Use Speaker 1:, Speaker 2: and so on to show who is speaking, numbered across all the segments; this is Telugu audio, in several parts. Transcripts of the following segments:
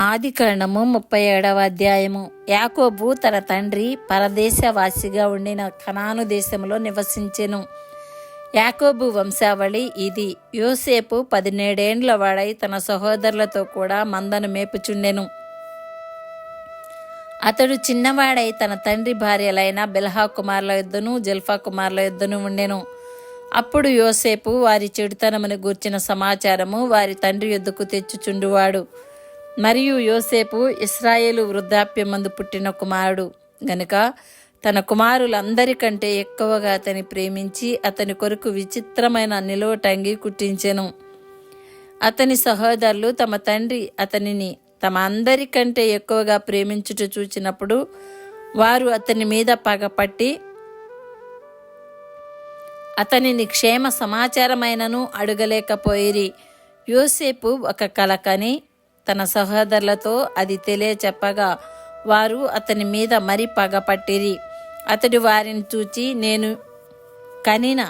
Speaker 1: ఆది కాండము ముప్పై ఏడవ అధ్యాయము. యాకోబు తన తండ్రి పరదేశవాసిగా ఉండిన కనాను దేశంలో నివసించెను. యాకోబు వంశావళి ఇది. యోసేపు పదిహేడేండ్ల వాడై తన సహోదరులతో కూడా మందను మేపుచుండెను. అతడు చిన్నవాడై తన తండ్రి భార్యలైన బెల్హా కుమార్ల యుద్ధను జల్ఫా కుమార్ల యుద్ధను ఉండెను. అప్పుడు యోసేపు వారి చెడుతనమును గూర్చిన సమాచారము వారి తండ్రి యుద్ధకు తెచ్చుచుండువాడు. మరియు యోసేపు ఇస్రాయేలు వృద్ధాప్యమందు పుట్టిన కుమారుడు. గనుక తన కుమారులందరికంటే ఎక్కువగా అతని ప్రేమించి అతని కొరకు విచిత్రమైన నిలువటంగి కుట్టించెను. అతని సహోదరులు తమ తండ్రి అతనిని తమ అందరికంటే ఎక్కువగా ప్రేమించుట చూచినప్పుడు వారు అతని మీద పగపట్టి అతనిని క్షేమ సమాచారమైనను అడగలేకపోయిరి. యోసేపు ఒక కలకని తన సహోదరులతో అది తెలియచెప్పగా వారు అతని మీద మరి పగపట్టిరి అతడు వారిని చూచి నేను కనిన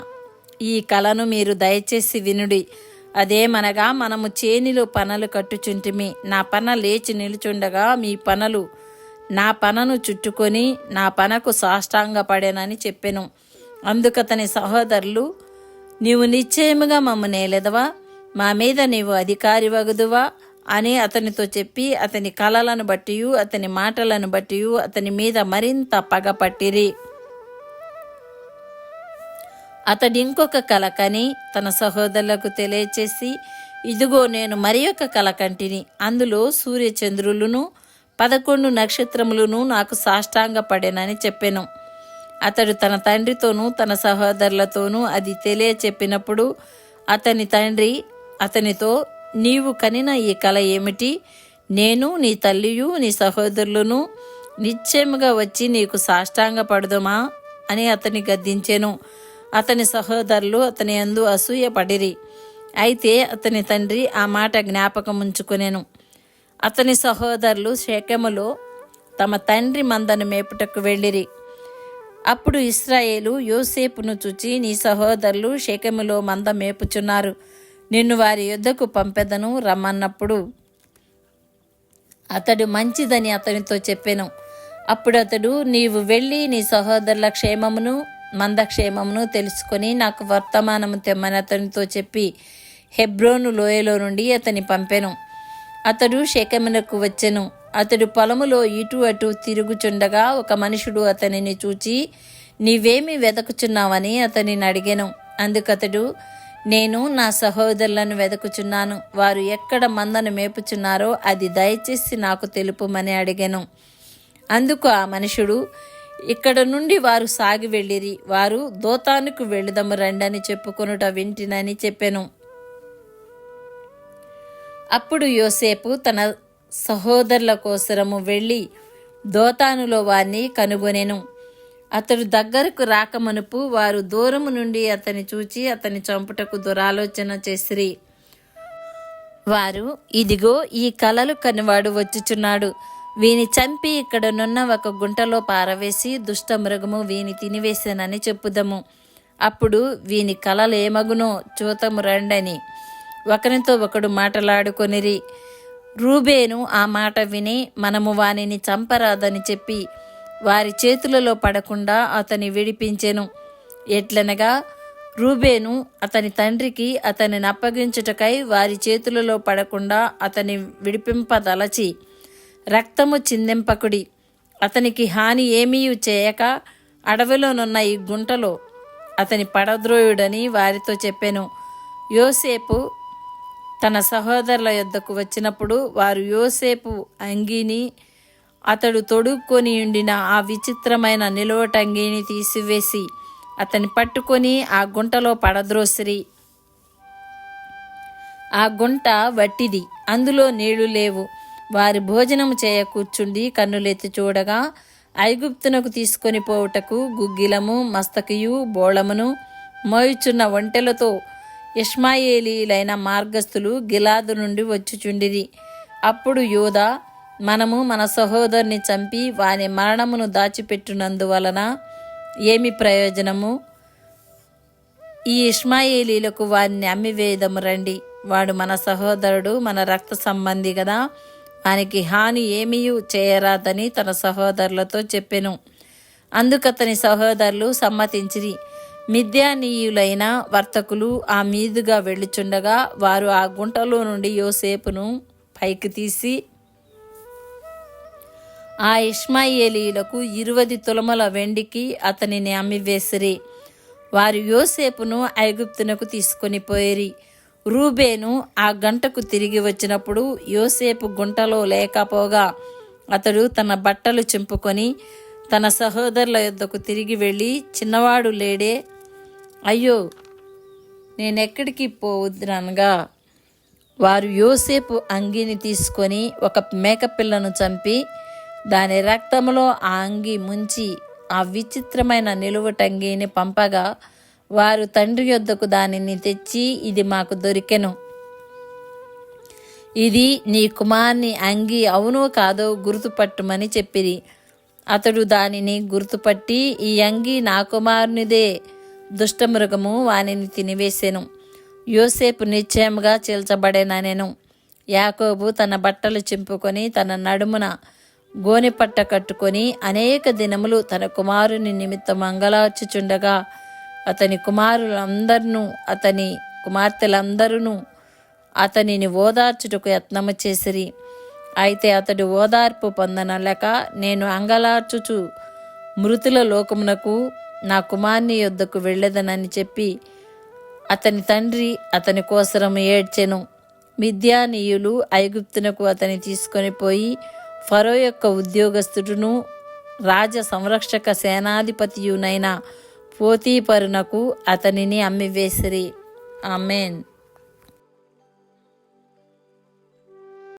Speaker 1: ఈ కలను మీరు దయచేసి వినుడి. అదేమనగా మనము చేనిలో పనలు కట్టుచుంటిమి. నా పన లేచి నిలుచుండగా మీ పనలు నా పనను చుట్టుకొని నా పనకు సాష్టాంగపడేనని చెప్పెను. అందుకతని సహోదరులు నీవు నిశ్చయముగా మమ్ము నేలెదవా మా మీద నీవు అధికారి వగుదువా? అని అతనితో చెప్పి అతని కళలను బట్టి అతని మాటలను బట్టి అతని మీద మరింత పగపట్టిరి అతడు ఇంకొక కళ కని తన సహోదరులకు తెలియచేసి ఇదిగో నేను మరి ఒక కళ కంటిని అందులో సూర్యచంద్రులను పదకొండు నక్షత్రములను నాకు సాష్టాంగపడేనని చెప్పాను. అతడు తన తండ్రితోనూ తన సహోదరులతోనూ అది తెలియచెప్పినప్పుడు అతని తండ్రి అతనితో నీవు కనిన ఈ కల ఏమిటి? నేను నీ తల్లియు నీ సహోదరులను నిశ్చయముగా వచ్చి నీకు సాష్టాంగ పడదుమా అని అతని గద్దించెను. అతని సహోదరులు అతని అందు అసూయపడిరి అయితే అతని తండ్రి ఆ మాట జ్ఞాపకం ఉంచుకునేను అతని సహోదరులు శేఖములో తమ తండ్రి మందను మేపుటకు వెళ్ళిరి. అప్పుడు ఇస్రాయేలు యోసేపును చూచి నీ సహోదరులు శేఖములో మంద మేపుచున్నారు. నిన్ను వారి యుద్ధకు పంపెదను రమ్మన్నప్పుడు అతడు మంచిదని అతనితో చెప్పాను. అప్పుడు అతడు నీవు వెళ్ళి నీ సహోదరుల క్షేమమును మందక్షేమమును తెలుసుకొని నాకు వర్తమానము తెమ్మని అతనితో చెప్పి హెబ్రోను లోయలో నుండి అతని పంపెను. అతడు శకమునకు వచ్చెను. అతడు పొలములో ఇటు అటు తిరుగుచుండగా ఒక మనుషుడు అతనిని చూచి నీవేమి వెతకుచున్నావని అతనిని అడిగాను. అందుకతడు నేను నా సహోదరులను వెతుకుచున్నాను వారు ఎక్కడ మందను మేపుచున్నారో అది దయచేసి నాకు తెలుపుమని అడిగాను. అందుకు ఆ మనుషుడు ఇక్కడ నుండి వారు సాగి వెళ్ళిరి. వారు దోతానుకు వెళుదము రండని చెప్పుకొనుట వింటినని చెప్పాను. అప్పుడు యోసేపు తన సహోదరుల కోసరము వెళ్ళి దోతానులో వారిని కనుగొనెను. అతడు దగ్గరకు రాకమనుపు వారు దూరము నుండి అతని చూచి అతని చంపుటకు దురాలోచన చేసిరి. వారు ఇదిగో ఈ కలలు కనివాడు వచ్చుచున్నాడు. వీని చంపి ఇక్కడనున్న ఒక గుంటలో పారవేసి దుష్ట మృగము వీని తినివేశానని చెప్పుదము. అప్పుడు వీని కలలు ఏమగునో చూతము రండని. ఒకరితో ఒకడు మాటలాడుకొనిరి రూబేను ఆ మాట విని మనము వానిని చంపరాదని చెప్పి వారి చేతులలో పడకుండా అతని విడిపించెను. ఎట్లనగా రూబేను అతని తండ్రికి అతనిని అప్పగించుటకై వారి చేతులలో పడకుండా అతని విడిపింపదలచి రక్తము చిందింపకుడి. అతనికి హాని ఏమీ చేయక అడవిలోనున్న ఈ గుంటలో అతని పడద్రోయుడని వారితో చెప్పాను. యోసేపు తన సహోదరుల యొద్దకు వచ్చినప్పుడు వారు యోసేపు అంగీని అతడు తొడుక్కొని ఉండిన ఆ విచిత్రమైన నిలువటంగిని తీసివేసి అతని పట్టుకొని ఆ గుంటలో పడద్రోసిరి. ఆ గుంట వట్టిది అందులో నీళ్ళు లేవు. వారి భోజనము చేయ కూర్చుండి కన్నులెత్తి చూడగా ఐగుప్తునకు తీసుకొని పోవుటకు గుగ్గిలము మస్తకియు బోళమును మోయుచున్న ఒంటెలతో ఇష్మాయేలీలైన మార్గస్థులు గిలాదు నుండి వచ్చుచుండిరి. అప్పుడు యోధ మనము మన సహోదరుని చంపి వాని మరణమును దాచిపెట్టునందువలన ఏమి ప్రయోజనము? ఈ ఇష్మాయేలీలకు వారిని అమ్మివేయదము రండి. వాడు మన సహోదరుడు మన రక్త సంబంధి కదా వానికి హాని ఏమీ చేయరాదని తన సహోదరులతో చెప్పెను. అందుకతని సహోదరులు సమ్మతించిరి. మిథ్యానీయులైన వర్తకులు ఆ మీదుగా వెళ్ళుచుండగా వారు ఆ గుంటలో నుండి యోసేపును పైకి తీసి ఆ ఇష్మాయేలీలకు ఇరువది తులముల వెండికి అతనిని అమ్మివేసిరి. వారు యోసేపును ఐగుప్తునకు తీసుకొని పోయిరి. రూబేను ఆ గంటకు తిరిగి వచ్చినప్పుడు యోసేపు గుంటలో లేకపోగా అతడు తన బట్టలు చింపుకొని తన సహోదరుల యొద్దకు తిరిగి వెళ్ళి చిన్నవాడు లేడే అయ్యో నేనెక్కడికి పోవద్దనగా వారు యోసేపు అంగీని తీసుకొని ఒక మేకపిల్లను చంపి దాని రక్తంలో ఆ అంగి ముంచి ఆ విచిత్రమైన నిలువుటంగిని పంపగా వారు తండ్రి యొద్దకు దానిని తెచ్చి ఇది మాకు దొరికెను. ఇది నీ కుమార్ని అంగి అవునో కాదో గుర్తుపట్టుమని చెప్పిరి. అతడు దానిని గుర్తుపట్టి ఈ అంగి నా కుమారునిదే. దుష్టమృగము వానిని తినివేసెను. యోసేపు నిశ్చయముగా చీల్చబడేననెను. యాకోబు తన బట్టలు చింపుకొని తన నడుమున గోనెపట్ట కట్టుకొని అనేక దినములు తన కుమారుని నిమిత్తం అంగలార్చుచుండగా అతని కుమారులందరినూ అతని కుమార్తెలందరూ అతనిని ఓదార్చుటకు యత్నము చేసిరి. అయితే అతడు ఓదార్పు పొందనలేక నేను అంగలార్చుచు మృతుల లోకమునకు నా కుమార్ని యొద్దకు వెళ్ళదనని చెప్పి అతని తండ్రి అతని కోసరం ఏడ్చెను. మిద్యానీయులు ఐగుప్తునకు అతని తీసుకొని పోయి ఫరో యొక్క ఉద్యోగస్తుడును రాజ సంరక్షక సేనాధిపతియునైన పోతీపరునకు అతనిని అమ్మివేసిరి. ఆమెన్.